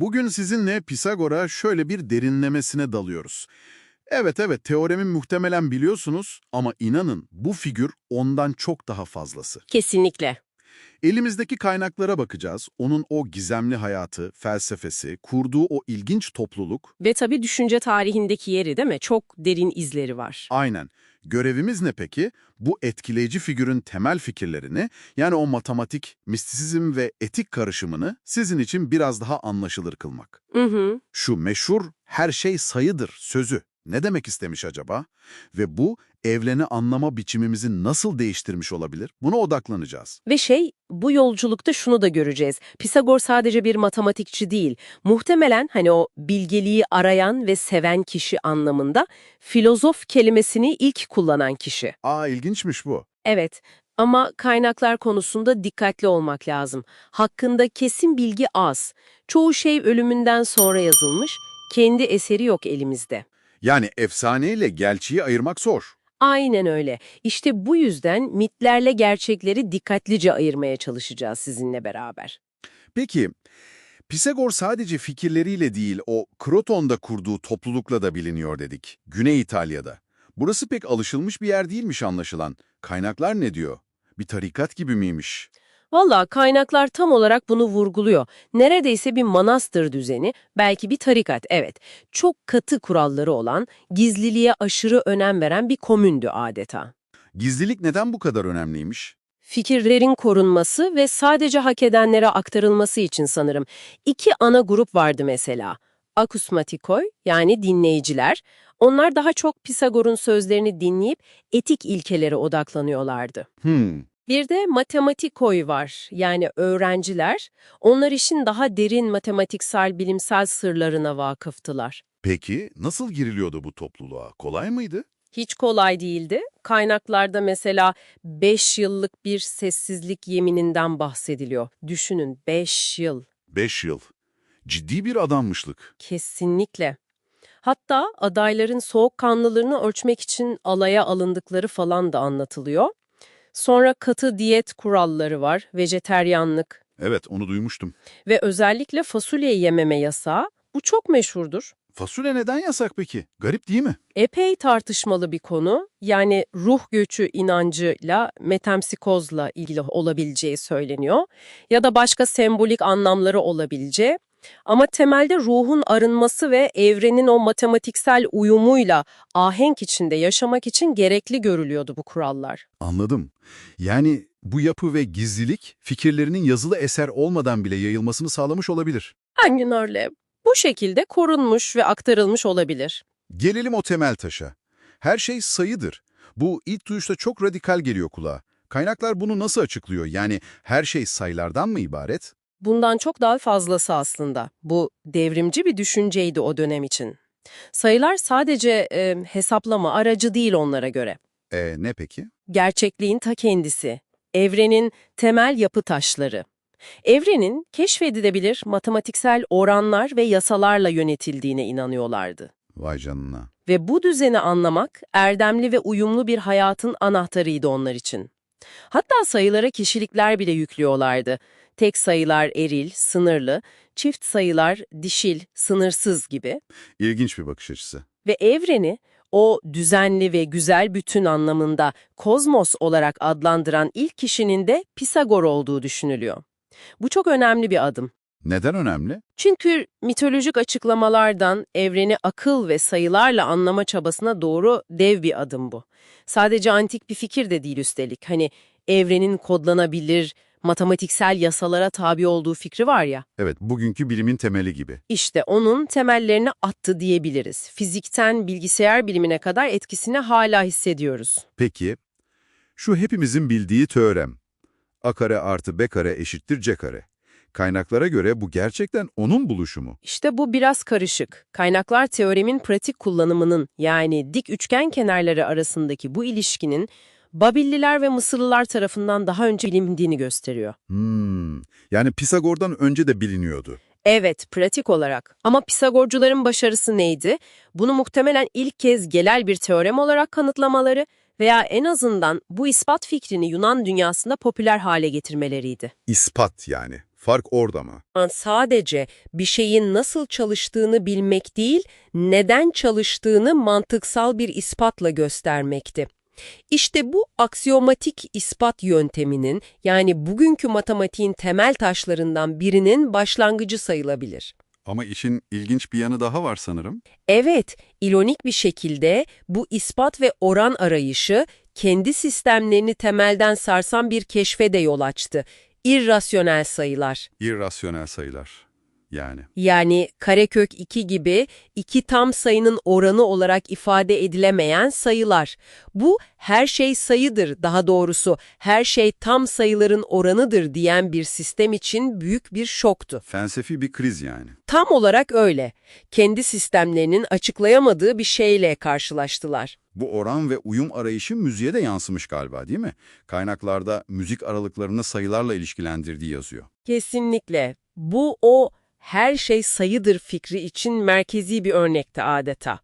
Bugün sizinle Pisagor'a şöyle bir derinlemesine dalıyoruz. Evet evet teoremi muhtemelen biliyorsunuz ama inanın bu figür ondan çok daha fazlası. Kesinlikle. Elimizdeki kaynaklara bakacağız. Onun o gizemli hayatı, felsefesi, kurduğu o ilginç topluluk. Ve tabii düşünce tarihindeki yeri değil mi? Çok derin izleri var. Aynen. Görevimiz ne peki? Bu etkileyici figürün temel fikirlerini, yani o matematik, mistisizm ve etik karışımını sizin için biraz daha anlaşılır kılmak. Hı hı. Şu meşhur her şey sayıdır sözü ne demek istemiş acaba? Ve bu evreni anlama biçimimizi nasıl değiştirmiş olabilir? Buna odaklanacağız. Ve şey, bu yolculukta şunu da göreceğiz. Pisagor sadece bir matematikçi değil. Muhtemelen hani o bilgeliği arayan ve seven kişi anlamında filozof kelimesini ilk kullanan kişi. Aa ilginçmiş bu. Evet ama kaynaklar konusunda dikkatli olmak lazım. Hakkında kesin bilgi az. Çoğu şey ölümünden sonra yazılmış, kendi eseri yok elimizde. Yani efsaneyle gerçeği ayırmak zor. Aynen öyle. İşte bu yüzden mitlerle gerçekleri dikkatlice ayırmaya çalışacağız sizinle beraber. Peki, Pisagor sadece fikirleriyle değil, o Kroton'da kurduğu toplulukla da biliniyor dedik. Güney İtalya'da. Burası pek alışılmış bir yer değilmiş anlaşılan. Kaynaklar ne diyor? Bir tarikat gibi miymiş? Valla kaynaklar tam olarak bunu vurguluyor. Neredeyse bir manastır düzeni, belki bir tarikat, evet. Çok katı kuralları olan, gizliliğe aşırı önem veren bir komündü adeta. Gizlilik neden bu kadar önemliymiş? Fikirlerin korunması ve sadece hak edenlere aktarılması için sanırım. İki ana grup vardı mesela. Akusmatikoy yani dinleyiciler. Onlar daha çok Pisagor'un sözlerini dinleyip etik ilkelere odaklanıyorlardı. Hmm, Bir de matematikoy var yani öğrenciler. Onlar işin daha derin matematiksel bilimsel sırlarına vakıftılar. peki nasıl giriliyordu bu topluluğa? Kolay mıydı? Hiç kolay değildi. Kaynaklarda mesela 5 yıllık bir sessizlik yemininden bahsediliyor. Düşünün 5 yıl. Beş yıl. Ciddi bir adammışlık. Kesinlikle. Hatta adayların soğukkanlılığını ölçmek için alaya alındıkları falan da anlatılıyor. Sonra katı diyet kuralları var, vejeteryanlık Evet, onu duymuştum. ve özellikle fasulye yememe yasağı. Bu çok meşhurdur. Fasulye neden yasak peki? Garip değil mi? Epey tartışmalı bir konu. Yani ruh göçü inancıyla metempsikozla ilgili olabileceği söyleniyor. Ya da başka sembolik anlamları olabileceği. Ama temelde ruhun arınması ve evrenin o matematiksel uyumuyla ahenk içinde yaşamak için gerekli görülüyordu bu kurallar. Anladım. Yani bu yapı ve gizlilik fikirlerinin yazılı eser olmadan bile yayılmasını sağlamış olabilir. Aynen öyle. Bu şekilde korunmuş ve aktarılmış olabilir. Gelelim o temel taşa. Her şey sayıdır. Bu ilk duyuşta çok radikal geliyor kulağa. Kaynaklar bunu nasıl açıklıyor? Yani her şey sayılardan mı ibaret? Bundan çok daha fazlası aslında. Bu devrimci bir düşünceydi o dönem için. Sayılar sadece e, hesaplama aracı değil onlara göre. E ne peki? Gerçekliğin ta kendisi, evrenin temel yapı taşları. Evrenin keşfedilebilir matematiksel oranlar ve yasalarla yönetildiğine inanıyorlardı. Vay canına. Ve bu düzeni anlamak erdemli ve uyumlu bir hayatın anahtarıydı onlar için. Hatta sayılara kişilikler bile yüklüyorlardı. Tek sayılar eril, sınırlı, çift sayılar dişil, sınırsız gibi. İlginç bir bakış açısı. Ve evreni o düzenli ve güzel bütün anlamında kozmos olarak adlandıran ilk kişinin de Pisagor olduğu düşünülüyor. Bu çok önemli bir adım. Neden önemli? Çünkü mitolojik açıklamalardan evreni akıl ve sayılarla anlama çabasına doğru dev bir adım bu. Sadece antik bir fikir de değil üstelik. Hani evrenin kodlanabilir, matematiksel yasalara tabi olduğu fikri var ya. Evet, bugünkü bilimin temeli gibi. İşte onun temellerini attı diyebiliriz. Fizikten bilgisayar bilimine kadar etkisini hala hissediyoruz. Peki, şu hepimizin bildiği teorem. A kare artı B kare eşittir C kare. Kaynaklara göre bu gerçekten onun buluşu mu? İşte bu biraz karışık. Kaynaklar teoremin pratik kullanımının yani dik üçgen kenarları arasındaki bu ilişkinin Babilliler ve Mısırlılar tarafından daha önce bilindiğini gösteriyor. Hmm, yani Pisagor'dan önce de biliniyordu. Evet, pratik olarak. Ama Pisagorcuların başarısı neydi? Bunu muhtemelen ilk kez genel bir teorem olarak kanıtlamaları veya en azından bu ispat fikrini Yunan dünyasında popüler hale getirmeleriydi. İspat yani. Fark orada mı? sadece bir şeyin nasıl çalıştığını bilmek değil, neden çalıştığını mantıksal bir ispatla göstermekti. İşte bu aksiyomatik ispat yönteminin yani bugünkü matematiğin temel taşlarından birinin başlangıcı sayılabilir. Ama işin ilginç bir yanı daha var sanırım. Evet, ironik bir şekilde bu ispat ve oran arayışı kendi sistemlerini temelden sarsan bir keşfe de yol açtı. İrrasyonel sayılar. İrrasyonel sayılar. Yani. Yani karekök 2 gibi iki tam sayının oranı olarak ifade edilemeyen sayılar. Bu her şey sayıdır, daha doğrusu her şey tam sayıların oranıdır diyen bir sistem için büyük bir şoktu. Felsefi bir kriz yani. Tam olarak öyle. Kendi sistemlerinin açıklayamadığı bir şeyle karşılaştılar. Bu oran ve uyum arayışı müziğe de yansımış galiba değil mi? Kaynaklarda müzik aralıklarını sayılarla ilişkilendirdiği yazıyor. Kesinlikle. Bu o her şey sayıdır fikri için merkezi bir örnekti adeta.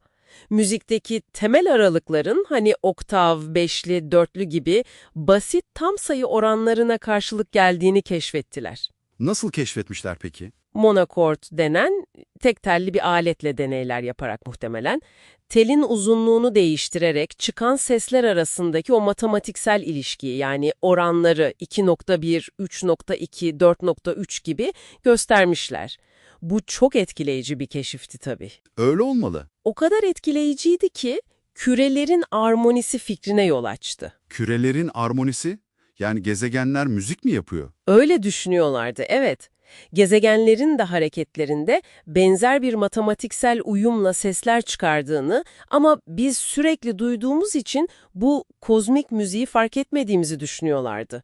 Müzikteki temel aralıkların hani oktav, beşli, dörtlü gibi basit tam sayı oranlarına karşılık geldiğini keşfettiler. Nasıl keşfetmişler peki? Monokord denen tek telli bir aletle deneyler yaparak muhtemelen, telin uzunluğunu değiştirerek çıkan sesler arasındaki o matematiksel ilişkiyi yani oranları 2.1, 3.2, 4.3 gibi göstermişler. Bu çok etkileyici bir keşifti tabii. Öyle olmalı. O kadar etkileyiciydi ki kürelerin armonisi fikrine yol açtı. Kürelerin armonisi, yani gezegenler müzik mi yapıyor? Öyle düşünüyorlardı, evet. Gezegenlerin de hareketlerinde benzer bir matematiksel uyumla sesler çıkardığını ama biz sürekli duyduğumuz için bu kozmik müziği fark etmediğimizi düşünüyorlardı.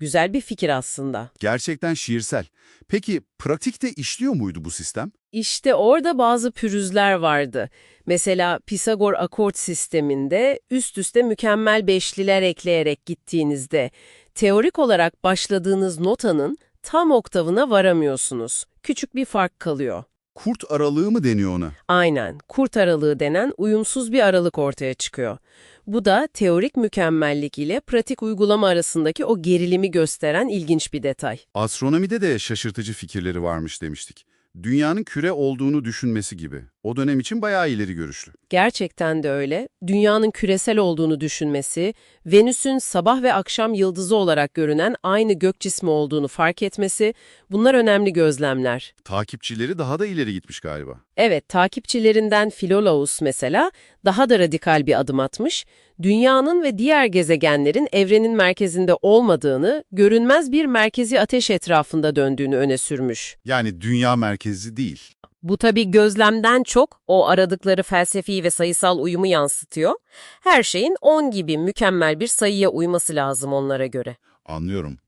Güzel bir fikir aslında. Gerçekten şiirsel. Peki pratikte işliyor muydu bu sistem? İşte orada bazı pürüzler vardı. Mesela Pisagor akort sisteminde üst üste mükemmel beşliler ekleyerek gittiğinizde teorik olarak başladığınız notanın tam oktavına varamıyorsunuz. Küçük bir fark kalıyor. Kurt aralığı mı deniyor ona? Aynen, kurt aralığı denen uyumsuz bir aralık ortaya çıkıyor. Bu da teorik mükemmellik ile pratik uygulama arasındaki o gerilimi gösteren ilginç bir detay. Astronomide de şaşırtıcı fikirleri varmış demiştik. Dünyanın küre olduğunu düşünmesi gibi. O dönem için bayağı ileri görüşlü. Gerçekten de öyle. Dünyanın küresel olduğunu düşünmesi, Venüs'ün sabah ve akşam yıldızı olarak görünen aynı gök cismi olduğunu fark etmesi, bunlar önemli gözlemler. Takipçileri daha da ileri gitmiş galiba. Evet, takipçilerinden Philolaus mesela daha da radikal bir adım atmış, dünyanın ve diğer gezegenlerin evrenin merkezinde olmadığını, görünmez bir merkezi ateş etrafında döndüğünü öne sürmüş. Yani dünya merkezi değil. Bu tabii gözlemden çok o aradıkları felsefi ve sayısal uyumu yansıtıyor. Her şeyin 10 gibi mükemmel bir sayıya uyması lazım onlara göre. Anlıyorum.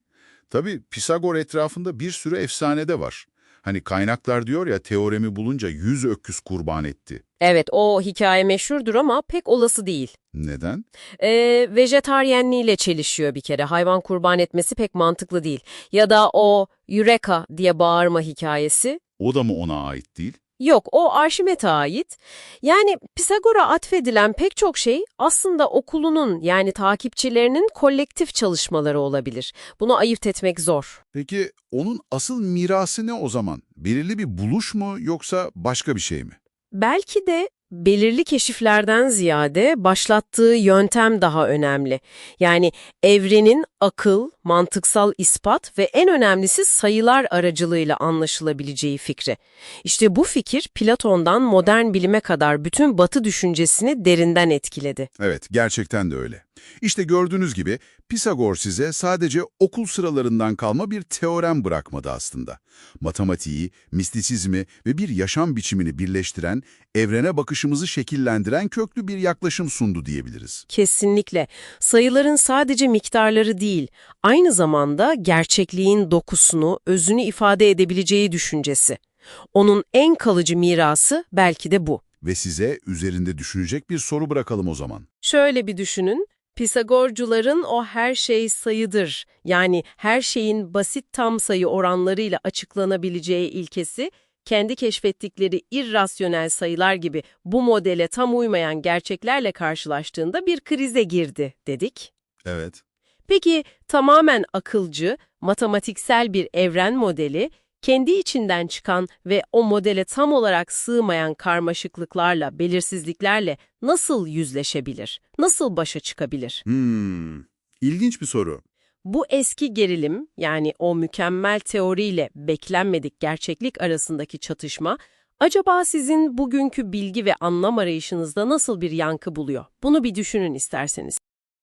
Tabii Pisagor etrafında bir sürü efsane de var. Hani kaynaklar diyor ya teoremi bulunca yüz öküz kurban etti. Evet o hikaye meşhurdur ama pek olası değil. Neden? Ee, vejetaryenliğiyle çelişiyor bir kere. Hayvan kurban etmesi pek mantıklı değil. Ya da o Eureka diye bağırma hikayesi. O da mı ona ait değil? Yok, o Arşimet'e ait. Yani Pisagor'a atfedilen pek çok şey aslında okulunun yani takipçilerinin kolektif çalışmaları olabilir. Bunu ayırt etmek zor. Peki onun asıl mirası ne o zaman? Belirli bir buluş mu yoksa başka bir şey mi? Belki de belirli keşiflerden ziyade başlattığı yöntem daha önemli. Yani evrenin akıl, mantıksal ispat ve en önemlisi sayılar aracılığıyla anlaşılabileceği fikri. İşte bu fikir Platon'dan modern bilime kadar bütün batı düşüncesini derinden etkiledi. Evet, gerçekten de öyle. İşte gördüğünüz gibi Pisagor size sadece okul sıralarından kalma bir teorem bırakmadı aslında. Matematiği, mistisizmi ve bir yaşam biçimini birleştiren, evrene bakışımızı şekillendiren köklü bir yaklaşım sundu diyebiliriz. Kesinlikle. Sayıların sadece miktarları değil, aynı zamanda gerçekliğin dokusunu, özünü ifade edebileceği düşüncesi. Onun en kalıcı mirası belki de bu. Ve size üzerinde düşünecek bir soru bırakalım o zaman. Şöyle bir düşünün. Pisagorcuların o her şey sayıdır, yani her şeyin basit tam sayı oranlarıyla açıklanabileceği ilkesi, kendi keşfettikleri irrasyonel sayılar gibi bu modele tam uymayan gerçeklerle karşılaştığında bir krize girdi, dedik. Evet. Peki tamamen akılcı, matematiksel bir evren modeli, kendi içinden çıkan ve o modele tam olarak sığmayan karmaşıklıklarla, belirsizliklerle nasıl yüzleşebilir? Nasıl başa çıkabilir? Hmm, ilginç bir soru. Bu eski gerilim, yani o mükemmel teoriyle beklenmedik gerçeklik arasındaki çatışma, acaba sizin bugünkü bilgi ve anlam arayışınızda nasıl bir yankı buluyor? Bunu bir düşünün isterseniz.